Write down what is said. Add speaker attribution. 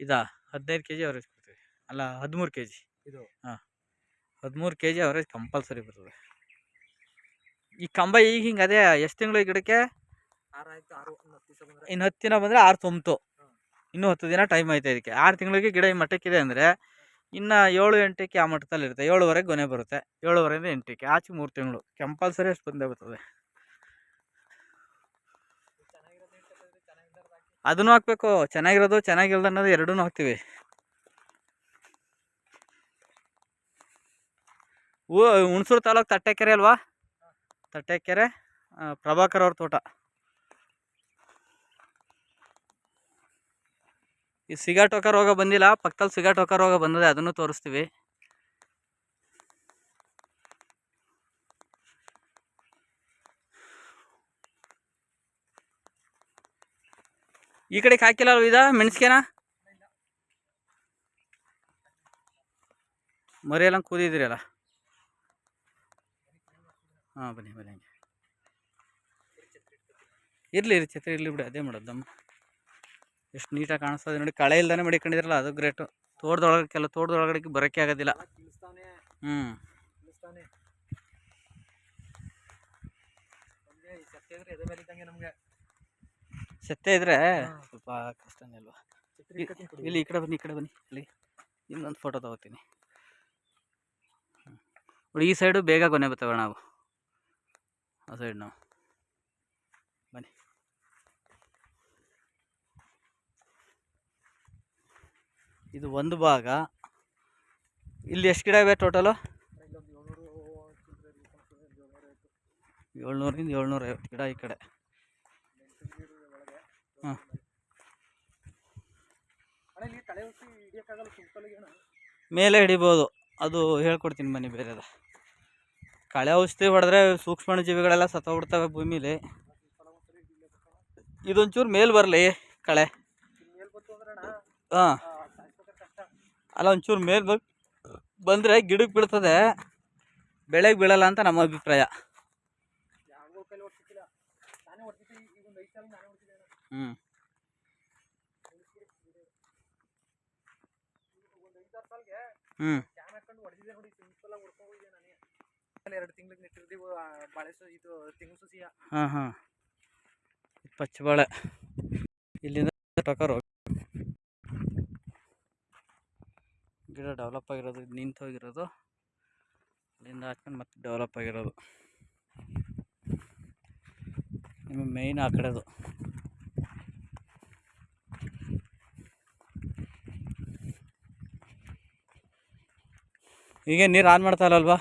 Speaker 1: ಇದಾ? ಹದಿನೈದು K G average ಕೊಡ್ತೀವಿ ಅಲ್ಲ ಹದಿಮೂರು ಕೆ ಜಿ
Speaker 2: ಇದು?
Speaker 1: ಹಾಂ. ಹದಿಮೂರು ಕೆ ಜಿ ಅವರೇಜ್ ಕಂಪಲ್ಸರಿ ಬರ್ತದೆ. ಈ ಕಂಬ ಈಗ ಹಿಂಗೆ ಅದೇ ಎಷ್ಟು ತಿಂಗಳು ಈ ಗಿಡಕ್ಕೆ?
Speaker 2: ಆರು ಆಯ್ತು ಆರು ಒಂದು ಬಂದ್ರೆ.
Speaker 1: ಇನ್ನು ಹತ್ತು ದಿನ ಬಂದರೆ ಆರು
Speaker 2: ತೊಂಬತ್ತು.
Speaker 1: ಇನ್ನೂ ಹತ್ತು ದಿನ ಟೈಮ್ ಐತೆ ಇದಕ್ಕೆ. ಆರು ತಿಂಗಳಿಗೆ ಗಿಡ ಈ ಮಟ್ಟಕ್ಕಿದೆ ಅಂದರೆ ಇನ್ನು ಏಳು ಎಂಟಕ್ಕೆ ಆ ಮಟ್ಟದಲ್ಲಿ ಇರುತ್ತೆ ಏಳುವರೆಗೆ ಗೊನೆ ಬರುತ್ತೆ. ಏಳುವರೆಯಿಂದ ಎಂಟಕ್ಕೆ. ಆಚೆ ಮೂರು ತಿಂಗಳು. ಕಂಪಲ್ಸರಿ ಅಷ್ಟು ಬಂದೇ ಬರ್ತದೆ. ಅದನ್ನು ಹಾಕ್ಬೇಕು. ಚೆನ್ನಾಗಿರೋದು ಚೆನ್ನಾಗಿಲ್ಲದ ಅನ್ನೋದು ಎರಡೂ ಹಾಕ್ತೀವಿ. ಹೂ ಹುಣಸೂರು ತಾಲೂಕು ತಟ್ಟೆಕೆರೆ ಅಲ್ವಾ? ತಟ್ಟೆಕೆರೆ ಪ್ರಭಾಕರ್ ಅವ್ರ ತೋಟ. ಈ ಸಿಗಾಟೋಕ ರೋಗ ಬಂದಿಲ್ಲ ಪಕ್ಕದಲ್ಲಿ ಸಿಗಾಟೋಕ ರೋಗ ಬಂದಿದೆ, ಅದನ್ನು ತೋರಿಸ್ತೀವಿ. ಈ ಕಡೆಗೆ ಹಾಕಿಲ್ಲ ಅಲ್ವ ಇದ ಮೆಣಸ್ಕೇನ ಮರಿ ಎಲ್ಲ ಅಲ್ಲ? ಹಾಂ ಬನ್ನಿ ಬನ್ನಿ ಹಂಗೆ. ಇರಲಿ ಇರಿ ಛತ್ರಿ ಇರಲಿ ಬಿಡಿ ಅದೇ ಮಾಡೋದು. ದಮ್ಮ ಎಷ್ಟು ನೀಟಾಗಿ ಕಾಣಿಸ್ತದೆ ನೋಡಿ ಕಳೆ ಇಲ್ದಾನೆ ಮಡಿಕೊಂಡಿದ್ರಲ್ಲ ಅದು ಗ್ರೇಟು ತೋಟದೊಳಗೆ ಕೆಲ ತೋಟದೊಳಗಡೆ ಬರೋಕೆ ಆಗೋದಿಲ್ಲ. ಹ್ಞೂ
Speaker 2: ಸತ್ತೆ ಇದ್ರೆ
Speaker 1: ಸ್ವಲ್ಪ ಕಷ್ಟನೇ ಅಲ್ವಾ. ಇಲ್ಲಿ ಈ ಕಡೆ ಬನ್ನಿ ಈ ಕಡೆ ಬನ್ನಿ. ಇಲ್ಲಿ ಇನ್ನೊಂದು ಫೋಟೋ ತಗೋತೀನಿ. ನೋಡಿ ಈ ಸೈಡು ಬೇಗ ಕೊನೆ ಬರ್ತವೆ ನಾವು. ಆ ಸೈಡ್ ನಾವು. ಬನ್ನಿ. ಇದು ಒಂದು ಭಾಗ. ಇಲ್ಲಿ ಎಷ್ಟು ಗಿಡ ಇವೆ ಟೋಟಲು. ಏಳ್ನೂರಿಂದ ಏಳ್ನೂರ ಐವತ್ತು ಗಿಡ ಈ ಕಡೆ. ಹಾಂ. ಮೇಲೆ ಹಿಡಿಬೋದು. ಅದು ಹೇಳ್ಕೊಡ್ತೀನಿ ಬನ್ನಿ ಬೇರೆದ. ಕಳೆ ಔಷಧಿ ಹೊಡೆದ್ರೆ ಸೂಕ್ಷ್ಮ ಜೀವಿಗಳೆಲ್ಲ ಸತ್ತೋಗ್ಬಿಡ್ತವೆ ಭೂಮಿಲಿ. ಇದೊಂಚೂರು ಮೇಲೆ ಬರಲಿ ಕಳೆ. ಹಾಂ. ಅಲ್ಲ, ಒಂಚೂರು ಮೇಲೆ ಬಂದರೆ ಗಿಡಕ್ಕೆ ಬೀಳ್ತದೆ. ಬೆಳೆಗೆ ಬೀಳಲ್ಲ ಅಂತ ನಮ್ಮ ಅಭಿಪ್ರಾಯ.
Speaker 2: ಯಾರಿಗೋ ಎರಡು ತಿಂಗ್ಳಿಗೆ ನೆಟ್ಟಿರ್ತೀವಿ ಇದು ತಿಂಗ್ಳು ಸುಸಿಯ.
Speaker 1: ಹಾಂ ಹಾಂ. ಪಚ್ಚಬಾಳೆ. ಇಲ್ಲಿಂದ ಟಕರು ಗಿಡ ಡೆವಲಪ್ ಆಗಿರೋದು ಇದು ನಿಂತು ಹೋಗಿರೋದು. ಅಲ್ಲಿಂದ ಹಾಚ್ಕೊಂಡು ಮತ್ತೆ ಡೆವಲಪ್ ಆಗಿರೋದು. ನಿಮ್ಮ ಮೇಯ್ನ್ ಆ ಕಡೆದು. ಹೀಗೆ ನೀರು ಆನ್ ಮಾಡ್ತಾ ಇಲ್ಲಲ್ವಾ?